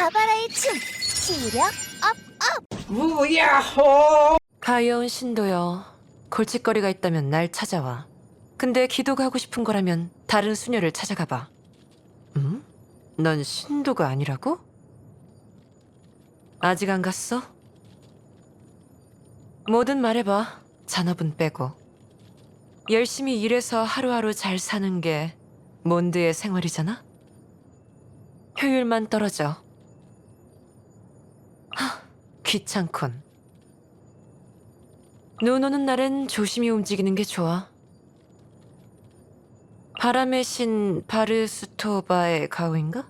바바라의 춤 시력 우야호! 가여운 신도여, 골칫거리가 있다면 날 찾아와. 근데 기도가 하고 싶은 거라면 다른 수녀를 찾아가봐. 응? 넌 신도가 아니라고? 아직 안 갔어? 뭐든 말해봐. 잔업은 빼고. 열심히 일해서 하루하루 잘 사는 게 몬드의 생활이잖아? 효율만 떨어져. 하, 귀찮군. 눈 오는 날엔 조심히 움직이는 게 좋아. 바람의 신 바르스토바의 가오인가?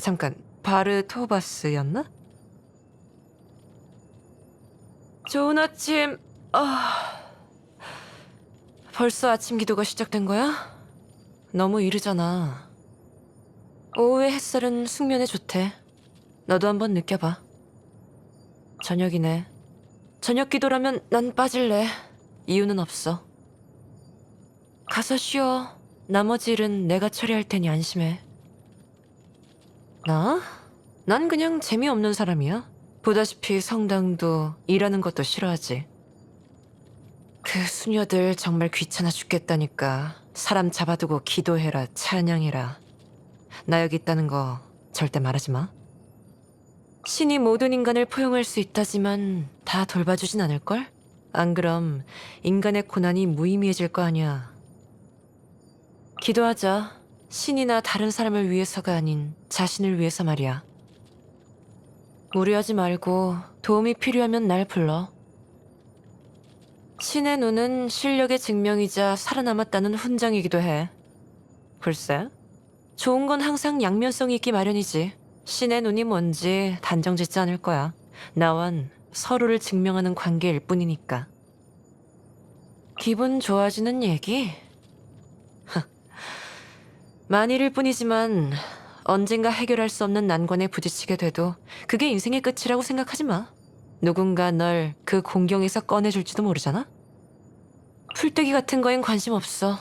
잠깐, 바르토바스였나? 좋은 아침. 아. 벌써 아침 기도가 시작된 거야? 너무 이르잖아. 오후의 햇살은 숙면에 좋대. 너도 한번 느껴봐. 저녁이네. 저녁 기도라면 난 빠질래. 이유는 없어. 가서 쉬어. 나머지 일은 내가 처리할 테니 안심해. 나? 난 그냥 재미없는 사람이야. 보다시피 성당도 일하는 것도 싫어하지. 그 수녀들 정말 귀찮아 죽겠다니까. 사람 잡아두고 기도해라, 찬양해라. 나 여기 있다는 거 절대 말하지 마. 신이 모든 인간을 포용할 수 있다지만 다 돌봐주진 않을걸? 안 그럼 인간의 고난이 무의미해질 거 아니야. 기도하자. 신이나 다른 사람을 위해서가 아닌 자신을 위해서 말이야. 무리하지 말고 도움이 필요하면 날 불러. 신의 눈은 실력의 증명이자 살아남았다는 훈장이기도 해. 글쎄, 좋은 건 항상 양면성이 있기 마련이지. 신의 눈이 뭔지 단정 짓지 않을 거야. 나wan 서로를 증명하는 관계일 뿐이니까. 기분 좋아지는 얘기? 하, 만일일 뿐이지만 언젠가 해결할 수 없는 난관에 부딪히게 돼도 그게 인생의 끝이라고 생각하지 마. 누군가 널 그 공경에서 꺼내줄지도 모르잖아? 풀떼기 같은 거엔 관심 없어.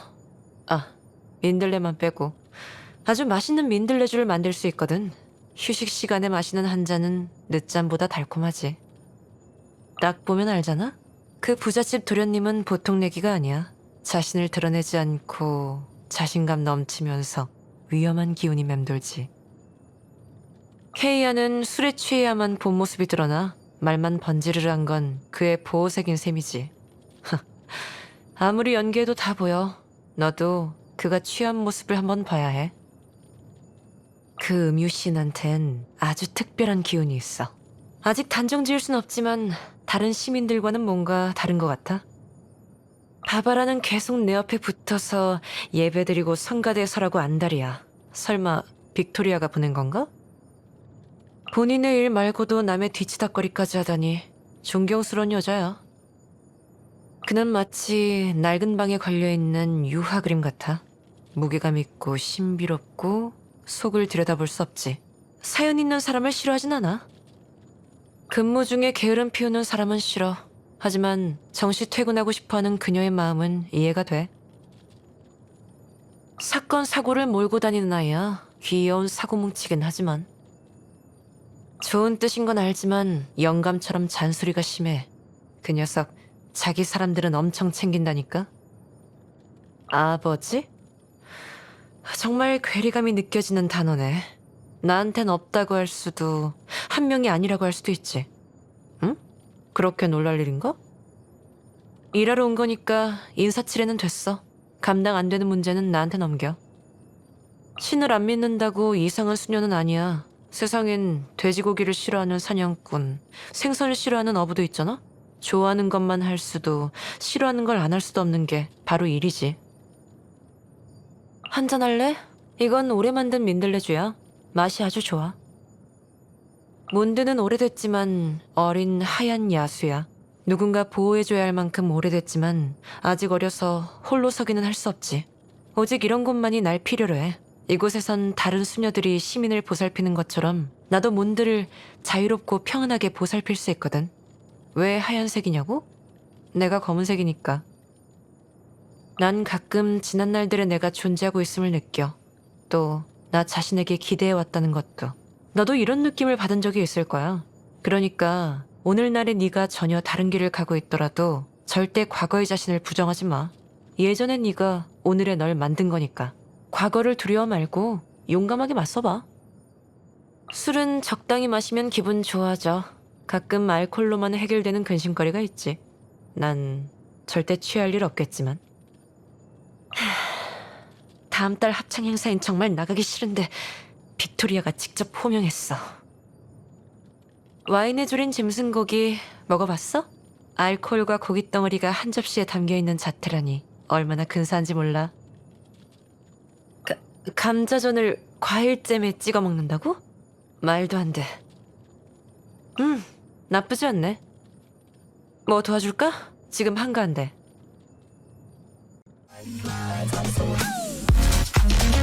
아, 민들레만 빼고. 아주 맛있는 민들레주를 만들 수 있거든. 휴식 시간에 마시는 한 잔은 늦잠보다 달콤하지. 딱 보면 알잖아? 그 부잣집 도련님은 보통 내기가 아니야. 자신을 드러내지 않고 자신감 넘치면서 위험한 기운이 맴돌지. 케이아는 술에 취해야만 본 모습이 드러나 말만 번지르르한 건 그의 보호색인 셈이지. 아무리 연기해도 다 보여. 너도 그가 취한 모습을 한번 봐야 해. 그 음유신한텐 아주 특별한 기운이 있어. 아직 단정 지을 순 없지만 다른 시민들과는 뭔가 다른 것 같아. 바바라는 계속 내 옆에 붙어서 예배드리고 성가대에 서라고 안달이야. 설마 빅토리아가 보낸 건가? 본인의 일 말고도 남의 뒤치다거리까지 하다니 존경스러운 여자야. 그는 마치 낡은 방에 걸려있는 유화 그림 같아. 무게감 있고 신비롭고 속을 들여다볼 수 없지. 사연 있는 사람을 싫어하진 않아. 근무 중에 게으름 피우는 사람은 싫어. 하지만 정시 퇴근하고 싶어하는 그녀의 마음은 이해가 돼. 사건 사고를 몰고 다니는 아이야. 귀여운 사고뭉치긴 하지만. 좋은 뜻인 건 알지만 영감처럼 잔소리가 심해. 그 녀석 자기 사람들은 엄청 챙긴다니까. 아버지? 정말 괴리감이 느껴지는 단어네. 나한텐 없다고 할 수도 한 명이 아니라고 할 수도 있지. 응? 그렇게 놀랄 일인가? 일하러 온 거니까 인사치레는 됐어. 감당 안 되는 문제는 나한테 넘겨. 신을 안 믿는다고 이상한 수녀는 아니야. 세상엔 돼지고기를 싫어하는 사냥꾼, 생선을 싫어하는 어부도 있잖아? 좋아하는 것만 할 수도, 싫어하는 걸 안 할 수도 없는 게 바로 일이지. 한잔할래? 이건 오래 만든 민들레주야. 맛이 아주 좋아. 몬드는 오래됐지만 어린 하얀 야수야. 누군가 보호해줘야 할 만큼 오래됐지만 아직 어려서 홀로 서기는 할 수 없지. 오직 이런 곳만이 날 필요로 해. 이곳에선 다른 수녀들이 시민을 보살피는 것처럼 나도 몬드를 자유롭고 평안하게 보살필 수 있거든. 왜 하얀색이냐고? 내가 검은색이니까. 난 가끔 지난 날들의 내가 존재하고 있음을 느껴. 또 나 자신에게 기대해 왔다는 것도. 너도 이런 느낌을 받은 적이 있을 거야. 그러니까 오늘날의 네가 전혀 다른 길을 가고 있더라도 절대 과거의 자신을 부정하지 마. 예전의 네가 오늘의 널 만든 거니까. 과거를 두려워 말고 용감하게 맞서봐. 술은 적당히 마시면 기분 좋아져. 가끔 알콜로만 해결되는 근심거리가 있지. 난 절대 취할 일 없겠지만. 하, 다음 달 합창 행사엔 정말 나가기 싫은데 빅토리아가 직접 호명했어. 와인에 졸인 짐승 고기 먹어봤어? 알코올과 고기 덩어리가 한 접시에 담겨 있는 자태라니 얼마나 근사한지 몰라. 가, 감자전을 과일잼에 찍어 먹는다고? 말도 안 돼. 음, 나쁘지 않네. 뭐 도와줄까? 지금 한가한데.